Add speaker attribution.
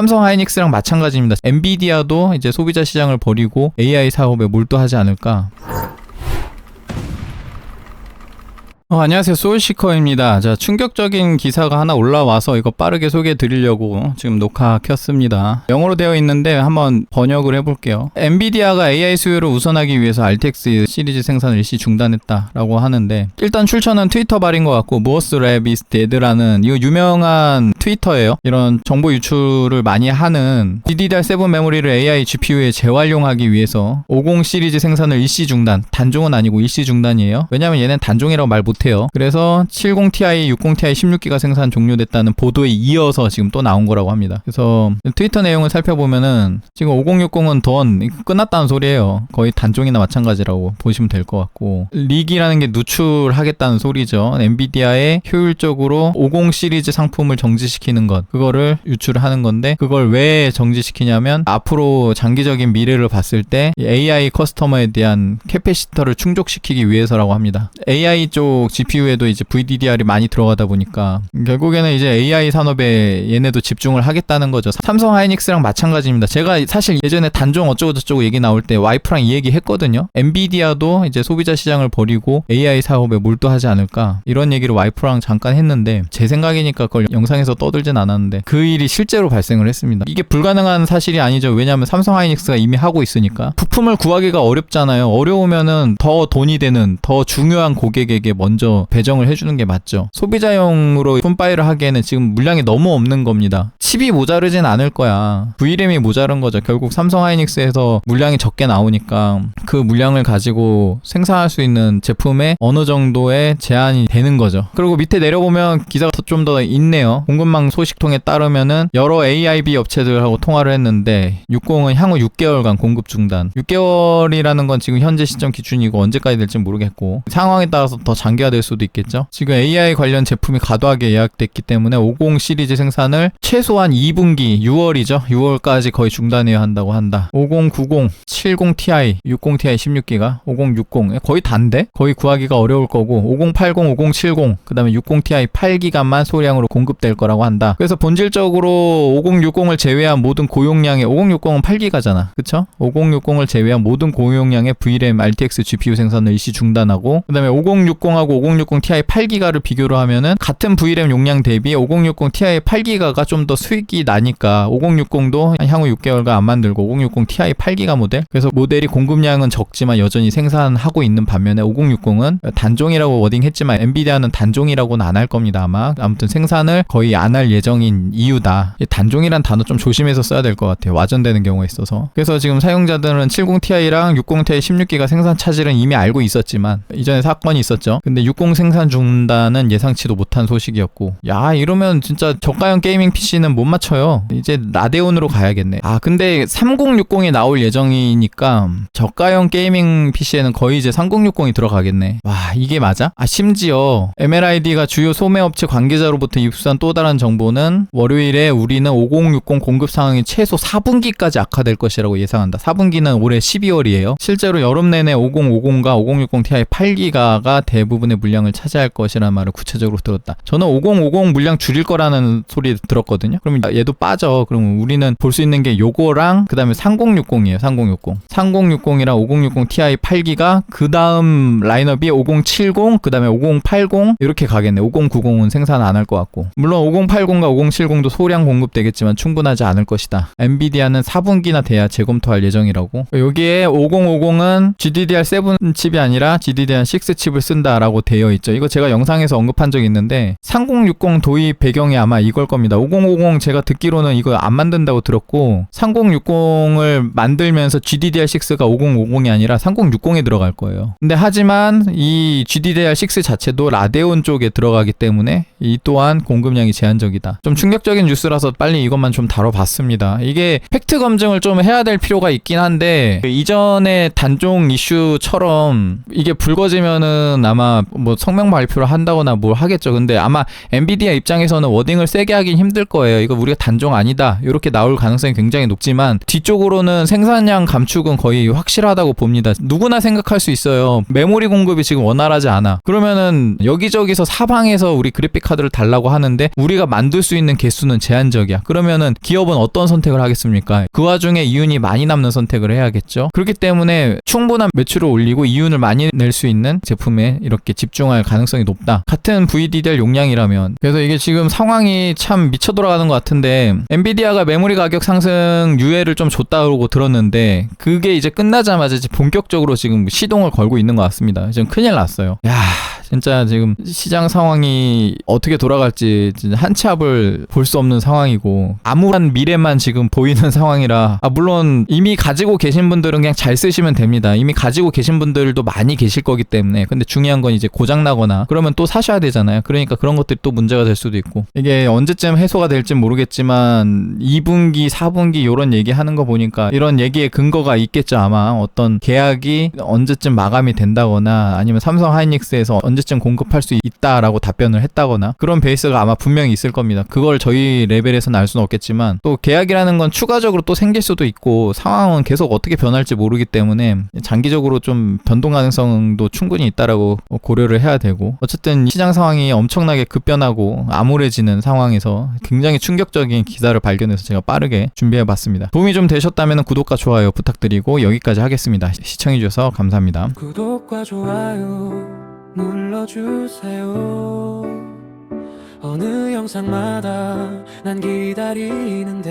Speaker 1: 삼성 하이닉스랑 마찬가지입니다. 엔비디아도 이제 소비자 시장을 버리고 AI 사업에 몰두하지 않을까. 어, 안녕하세요. 소울시커입니다. 자, 충격적인 기사가 하나 올라와서 이거 빠르게 소개해 드리려고 지금 녹화 켰습니다. 영어로 되어 있는데 한번 번역을 해볼게요. 엔비디아가 AI 수요를 우선하기 위해서 RTX 시리즈 생산을 일시 중단했다라고 하는데 일단 출처는 트위터 발인 것 같고 무어스 랩이스 데드라는 이거 유명한 트위터예요. 이런 정보 유출을 많이 하는 DDR7 메모리를 AI GPU에 재활용하기 위해서 50 시리즈 생산을 일시 중단, 단종은 아니고 일시 중단이에요. 왜냐면 얘는 단종이라고 말 못 해요. 그래서 70ti, 60ti, 16기가 생산 종료됐다는 보도에 이어서 지금 또 나온 거라고 합니다. 그래서 트위터 내용을 살펴보면은 지금 5060은 던 끝났다는 소리예요. 거의 단종이나 마찬가지라고 보시면 될 것 같고 릭이라는 게 누출하겠다는 소리죠. 엔비디아의 효율적으로 50 시리즈 상품을 정지시키는 것 그거를 유출하는 건데 그걸 왜 정지시키냐면 앞으로 장기적인 미래를 봤을 때 AI 커스터머에 대한 캐패시터를 충족시키기 위해서라고 합니다. AI 쪽 GPU에도 이제 VDDR이 많이 들어가다 보니까 결국에는 이제 AI 산업에 얘네도 집중을 하겠다는 거죠. 삼성 하이닉스랑 마찬가지입니다. 제가 사실 예전에 단종 어쩌고 저쩌고 얘기 나올 때 와이프랑 이 얘기 했거든요. 엔비디아도 이제 소비자 시장을 버리고 AI 사업에 몰두하지 않을까 이런 얘기를 와이프랑 잠깐 했는데 제 생각이니까 그걸 영상에서 떠들진 않았는데 그 일이 실제로 발생을 했습니다. 이게 불가능한 사실이 아니죠. 왜냐하면 삼성 하이닉스가 이미 하고 있으니까 부품을 구하기가 어렵잖아요. 어려우면은 더 돈이 되는 더 중요한 고객에게 먼저 배정을 해주는 게 맞죠. 소비자용으로 폰파이를 하기에는 지금 물량이 너무 없는 겁니다. 칩이 모자르진 않을 거야. VRAM이 모자른 거죠. 결국 삼성 하이닉스에서 물량이 적게 나오니까 그 물량을 가지고 생산할 수 있는 제품에 어느 정도의 제한이 되는 거죠. 그리고 밑에 내려보면 기사가 좀 더 있네요. 공급망 소식통에 따르면은 여러 AIB 업체들하고 통화를 했는데 60은 향후 6개월간 공급 중단. 6개월이라는 건 지금 현재 시점 기준이고 언제까지 될지 모르겠고 상황에 따라서 더 장기화 될 수도 있겠죠. 지금 AI 관련 제품이 과도하게 예약됐기 때문에 50 시리즈 생산을 최소한 2분기 6월이죠. 6월까지 거의 중단해야 한다고 한다. 50, 90, 70 Ti, 60 Ti 16기가, 50, 60 거의 단데 거의 구하기가 어려울 거고 50, 80, 50, 70 그다음에 60 Ti 8기가만 소량으로 공급될 거라고 한다. 그래서 본질적으로 50, 60을 제외한 모든 고용량의 50, 60은 8기가잖아. 그쵸? 50, 60을 제외한 모든 고용량의 VRAM RTX GPU 생산을 일시 중단하고 그다음에 5060하고 5060 Ti 8기가를 비교를 하면은 같은 VRAM 용량 대비 5060 Ti 8기가가 좀 더 수익이 나니까 5060도 향후 6개월간 안 만들고 5060 Ti 8기가 모델. 그래서 모델이 공급량은 적지만 여전히 생산하고 있는 반면에 5060은 단종이라고 워딩했지만 엔비디아는 단종이라고는 안 할 겁니다 아마. 아무튼 생산을 거의 안 할 예정인 이유다. 이 단종이란 단어 좀 조심해서 써야 될 것 같아요 와전되는 경우가 있어서. 그래서 지금 사용자들은 70ti랑 60ti 16기가 생산 차질은 이미 알고 있었지만 이전에 사건이 있었죠. 근데 60 생산 중단은 예상치도 못한 소식이었고. 야 이러면 진짜 저가형 게이밍 PC는 못 맞춰요. 이제 라데온으로 가야겠네. 아 근데 3060이 나올 예정이니까 저가형 게이밍 PC에는 거의 이제 3060이 들어가겠네. 와 이게 맞아? 아 심지어 MLID가 주요 소매업체 관계자로부터 입수한 또 다른 정보는 월요일에 우리는 5060 공급 상황이 최소 4분기까지 악화될 것이라고 예상한다. 4분기는 올해 12월이에요. 실제로 여름 내내 5050과 5060 Ti 8기가가 대부분 의 물량을 차지할 것이라는 말을 구체적으로 들었다. 저는 5050 물량 줄일 거라는 소리 들었거든요. 그러면 얘도 빠져. 그럼 우리는 볼 수 있는 게 요거랑 그 다음에 3060이에요 3060 3060이랑 5060 Ti 8기가 그 다음 라인업이 5070 그 다음에 5080 이렇게 가겠네. 5090은 생산 안 할 것 같고. 물론 5080과 5070도 소량 공급되겠지만 충분하지 않을 것이다. 엔비디아는 4분기나 돼야 재검토할 예정이라고. 여기에 5050은 GDDR7 칩이 아니라 GDDR6 칩을 쓴다라고 되어 있죠 이거 제가 영상에서 언급한 적 있는데 3060 도입 배경이 아마 이걸 겁니다 5050 제가 듣기로는 이거 안 만든다고 들었고 3060을 만들면서 GDDR6가 5050이 아니라 3060에 들어갈 거예요. 근데 하지만 이 GDDR6 자체도 라데온 쪽에 들어가기 때문에 이 또한 공급량이 제한적이다. 좀 충격적인 뉴스라서 빨리 이것만 좀 다뤄봤습니다. 이게 팩트 검증을 좀 해야 될 필요가 있긴 한데 그 이전의 단종 이슈처럼 이게 불거지면은 아마 뭐 성명 발표를 한다거나 뭘 하겠죠. 근데 아마 엔비디아 입장에서는 워딩을 세게 하긴 힘들 거예요. 이거 우리가 단종 아니다. 이렇게 나올 가능성이 굉장히 높지만 뒤쪽으로는 생산량 감축은 거의 확실하다고 봅니다. 누구나 생각할 수 있어요. 메모리 공급이 지금 원활하지 않아. 그러면은 여기저기서 사방에서 우리 그래픽 카드를 달라고 하는데 우리가 만들 수 있는 개수는 제한적이야. 그러면은 기업은 어떤 선택을 하겠습니까? 그 와중에 이윤이 많이 남는 선택을 해야겠죠. 그렇기 때문에 충분한 매출을 올리고 이윤을 많이 낼 수 있는 제품에 이렇게 집중할 가능성이 높다. 같은 VDDR 용량이라면. 그래서 이게 지금 상황이 참 미쳐 돌아가는 것 같은데 엔비디아가 메모리 가격 상승 유예를 좀 줬다고 들었는데 그게 이제 끝나자마자 이제 본격적으로 지금 시동을 걸고 있는 것 같습니다. 지금 큰일 났어요. 야, 진짜 지금 시장 상황이 어떻게 돌아갈지 한치 앞을 볼 수 없는 상황이고 암울한 미래만 지금 보이는 상황이라 아 물론 이미 가지고 계신 분들은 그냥 잘 쓰시면 됩니다. 이미 가지고 계신 분들도 많이 계실 거기 때문에 근데 중요한 건 이제 고장 나거나 그러면 또 사셔야 되잖아요. 그러니까 그런 것들이 또 문제가 될 수도 있고 이게 언제쯤 해소가 될지 모르겠지만 2분기, 4분기 이런 얘기 하는 거 보니까 이런 얘기에 근거가 있겠죠 아마 어떤 계약이 언제쯤 마감이 된다거나 아니면 삼성 하이닉스에서 언제쯤 공급할 수 있다라고 답변을 했다거나 그런 베이스가 아마 분명히 있을 겁니다. 그걸 저희 레벨에서는 알 수는 없겠지만 또 계약이라는 건 추가적으로 또 생길 수도 있고 상황은 계속 어떻게 변할지 모르기 때문에 장기적으로 좀 변동 가능성도 충분히 있다라고 고려를 해야 되고 어쨌든 시장 상황이 엄청나게 급변하고 암울해지는 상황에서 굉장히 충격적인 기사를 발견해서 제가 빠르게 준비해 봤습니다. 도움이 좀 되셨다면 구독과 좋아요 부탁드리고 여기까지 하겠습니다. 시청해 주셔서 감사합니다.
Speaker 2: 구독과 좋아요 눌러주세요. 어느 영상마다 난 기다리는데